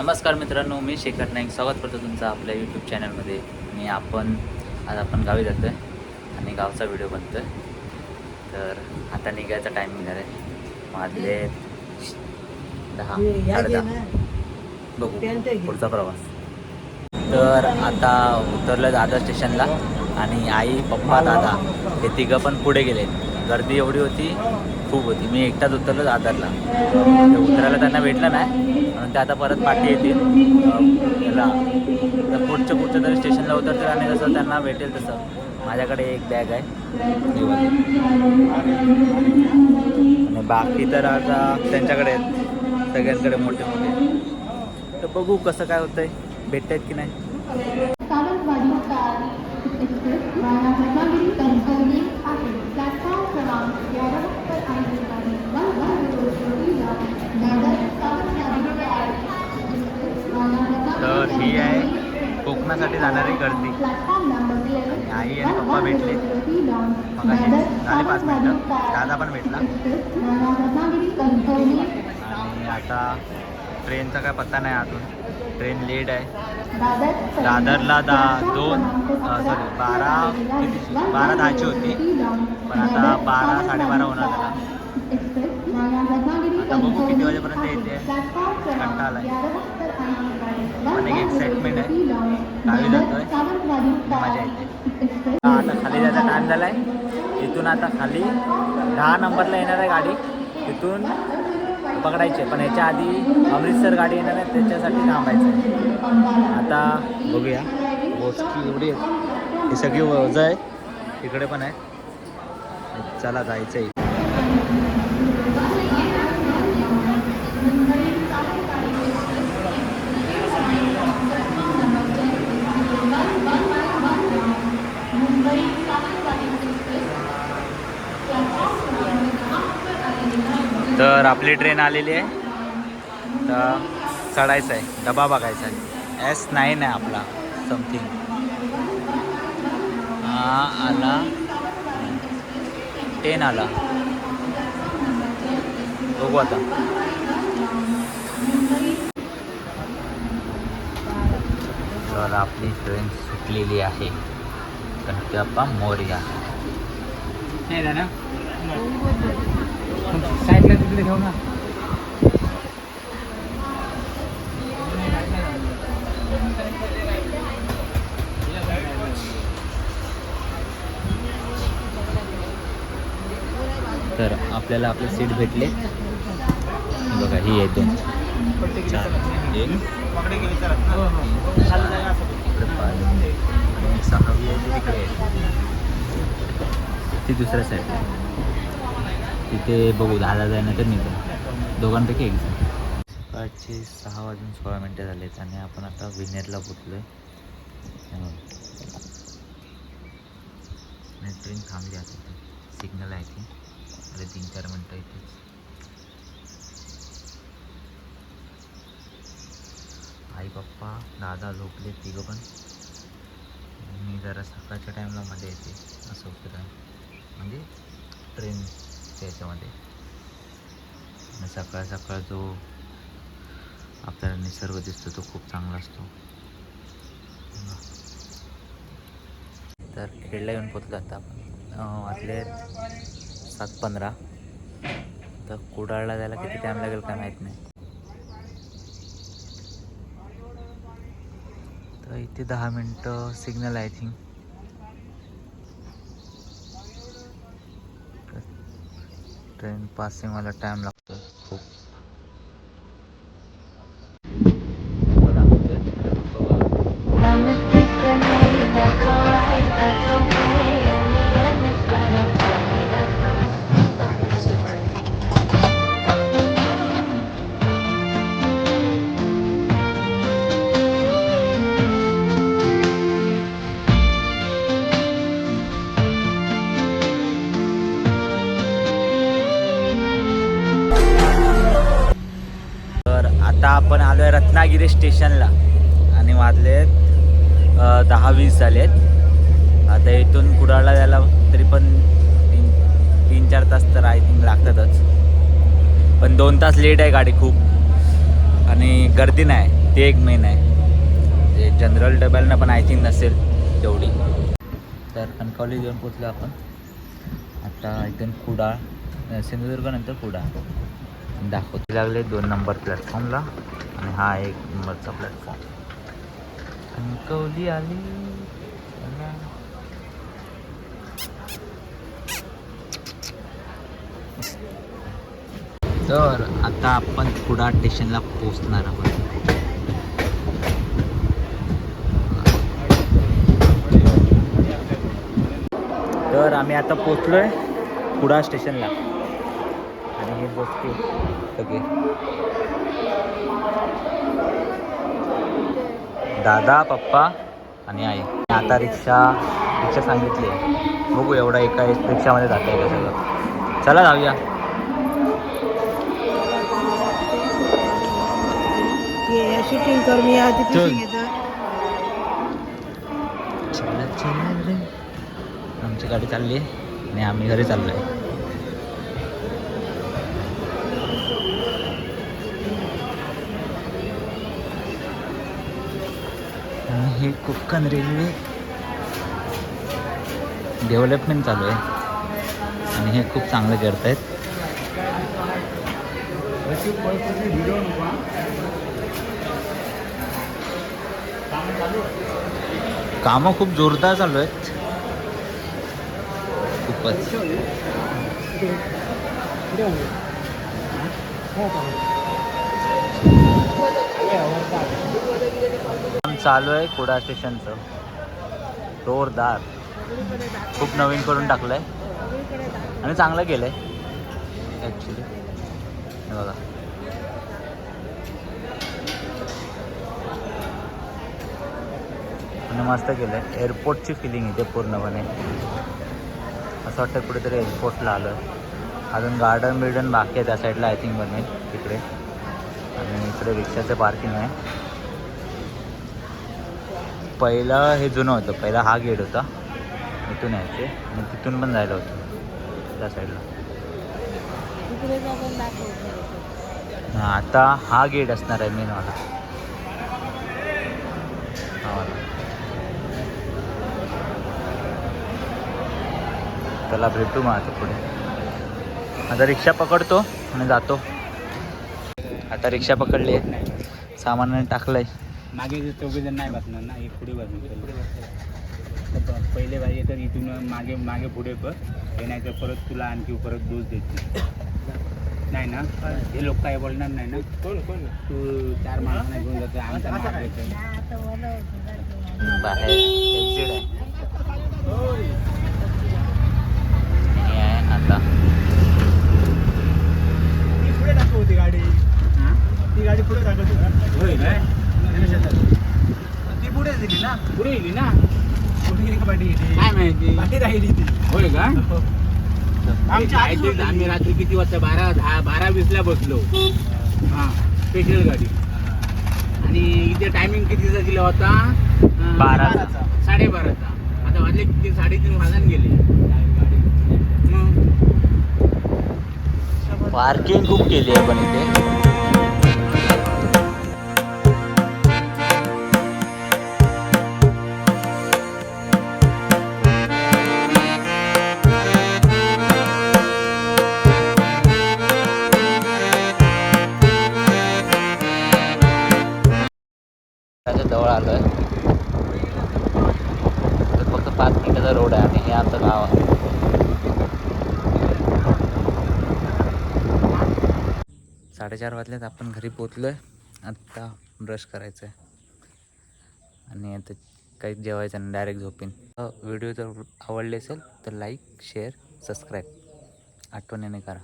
नमस्कार मित्रांनो मी शेखर नाईक. स्वागत करतो तुमचं आपल्या यूट्यूब चॅनलमध्ये आणि आपण आज आपण गावी जातो आहे आणि गावचा व्हिडिओ बनतो आहे तर आता निघायचा निघाला आहे. वाजले दहा दहा. बघू पुढचा प्रवास. तर आता उतरलं दादर स्टेशनला आणि आई पप्पा दादा हे तिघं पण पुढे गेले गर्दी एवढी होती खूप होती. मी एकटाच उतरलो आधारला तर उतरायला त्यांना भेटलं नाही. म्हणून ते आता परत पाठी येतील. याला. तर पुढच्या कुठच्या तरी स्टेशनला उतरतील आणि जसं त्यांना भेटेल तसं. माझ्याकडे एक बॅग आहे. आणि बाकी तर आता त्यांच्याकडे आहेत. सगळ्यांकडे मोठे मोठे. तर बघू कसं काय होतंय. भेटत आहेत की नाही सावंतवाडी कार एक्सप्रेस वाया रत्नागिरी कणकवली आहे प्लॅटफॉर्म क्रमांक ग्यारह पर आने वाली वन वन जीरो जोडीला दादर सावंतवाडी कार एक्सप्रेस वाया तर रत्नागिरी ही आहे कोकणासाठी जाणारी गर्दी. आई आणि पप्पा भेटले. मगाशी झाले पाच मिनटं. दादा पण भेटला. आणि आता ट्रेनचा काय पत्ता नाही अजून. ट्रेन लेट आहे. दादरला दा दोन सॉरी बारा बारा दहाची होती. पण आता बारा साडेबारा होणार त्याला कंटाळा आलाय. पण एक एक्साइटमेंट आहे. गावी जातोय. मजा येते. आता खाली जायचा टाईम झाला आहे इथून आता खाली दहा नंबरला येणार आहे गाडी. तिथून पकडायची. पण ह्याच्या आधी अमृतसर गाडी येणार आहे त्याच्यासाठी थांबायचं आहे. आता बघूया. गोष्टी एवढी ही सगळी वज आहे. इकडे पण आहे. चला जायचं आहे तर आपली ट्रेन आलेली आहे. तर चढायचं आहे. डबा बघायचा आहे. एस नाईन आहे आपला. समथिंग हा आला. टेन आला. बघू आता. तर आपली ट्रेन सुटलेली आहे. गणपती मोर्या. नाही दादा साईडला तिकडे ठेव ना. तर आपल्याला आपले सीट भेटले. बघा ही आहे दोन चार. एक. सहावी आहे ती ती दुसऱ्या साईड तिथे बघू दहा जायना तर निघतो दोघांपैकी एक जण. सकाळचे सहा वाजून सोळा मिनटं झालेत आणि आपण आता विनेरला पोचलो आहे ट्रेन थांबली आता इथे. सिग्नल आहे ती. अरे तीन चार मिनटं इथेच. आई पप्पा दादा झोपले तिघं पण. मी जरा सकाळच्या टाईमला मध्ये येते. असं होतं काय म्हणजे असते याच्यामध्ये. सकाळ सकाळ जो आपल्याला निसर्ग दिसतो तो खूप चांगला असतो. तर खेळला येऊन पोचलो आता आपण. अं, सात पंधरा. तर कुडाळला जायला किती टाईम लागेल काय माहीत नाही. तर इथे दहा मिनटं सिग्नल आहे थिंक ट्रेन पासिंग मला टाईम लागतो आता आपण आलो आहे रत्नागिरी स्टेशनला. आणि वाजले दहा वीस झालेत. आता इथून कुडाळला जायला तरी पण तीन तीन चार तास तर आय थिंक लागतातच. पण दोन तास लेट आहे गाडी खूप. आणि गर्दी नाही ते एक मेन आहे. जे जनरल डब्याला पण आय थिंक नसेल तेवढी. तर कणकवली येऊन पोचलो आपण. आता इथून कुडाळ सिंधुदुर्गनंतर कुडाळ. दाखवते. लागले दोन नंबर प्लॅटफॉर्मला. आणि हा एक नंबरचा प्लॅटफॉर्म. कवली आली. तर आता आपण कुडाळ स्टेशनला पोहोचणार आहोत. तर आम्ही आता पोचलोय कुडाळ स्टेशनला हे बसते सगळे. दादा पप्पा आणि आई. आता रिक्षा रिक्षा सांगितली आहे. बघू एवढा एका एक रिक्षामध्ये जाता येईल सगळं. चला जाऊया. शूटिंग कर. मी आधी आमची गाडी चालली आहे आणि आम्ही घरी चाललो आहे आणि हे कोकण रेल्वे डेव्हलपमेंट चालू आहे. आणि हे खूप चांगलं करत आहेत कामं खूप जोरदार चालू आहेत. खूपच काम चालू आहे कुडा स्टेशनचं. जोरदार. खूप नवीन करून टाकलंय. आणि चांगलं केलंय. ॲक्च्युली बघा. आणि मस्त केलं आहे एअरपोर्टची फिलिंग येते पूर्णपणे. असं वाटतं कुठेतरी एअरपोर्टला आलं अजून गार्डन बिर्डन बाकी आहे त्या साईडला आय थिंक बनेल तिकडे. आणि इकडे रिक्षाचं पार्किंग आहे. पहिलं हे जुनं होतं. पहिला हा गेट होता. इथून यायचे. आणि तिथून पण जायला होतं. त्या साईडला हां आता हा गेट असणार आहे मेन वाला. हा वाला. त्याला भेटू मग आता पुढे. आता रिक्षा पकडतो आणि जातो. आता रिक्षा पकडली आहे. सामानाने टाकलंय. मागे जे चौघे जण नाही बसणार ना एक पुढे बसणार. पहिले पाहिजे तर इथून मागे मागे पुढे कर. हे नाही तर परत तुला आणखी परत डोस देते नाही ना? हे लोक काय बोलणार नाही ना? कोण कोण तू चार माणसांना घेऊन जातो आमचा. बाहेर एक्झिट आहे. हे आहे आता. पुढे टाकू होती गाडी. ती गाडी पुढे टाकत होय काय ती पुढे दिली ना? पुढे गेली ना कुठे गेली का पाठी गेली काय माहिती? पाठी राहिली ती. होय का? आमच्या आम्ही रात्री किती वाजता? बारा दहा बारा वीसला बसलो. हा. स्पेशल गाडी. आणि इथे टायमिंग कितीचा दिला होता? अं, बाराचा. साडेबाराचा. आता वाजले किती? साडेतीन वाजून गेले. मग? पार्किंग खूप केली आहे पण इथे. साडेचार वाजल्यात आपण घरी पोचलो आहे आत्ता ब्रश करायचं आहे आणि आता काहीच जेवायचं नाही डायरेक्ट झोपीन. व्हिडिओ जर आवडले असेल तर लाईक शेअर सबस्क्राईब आठवणीने करा.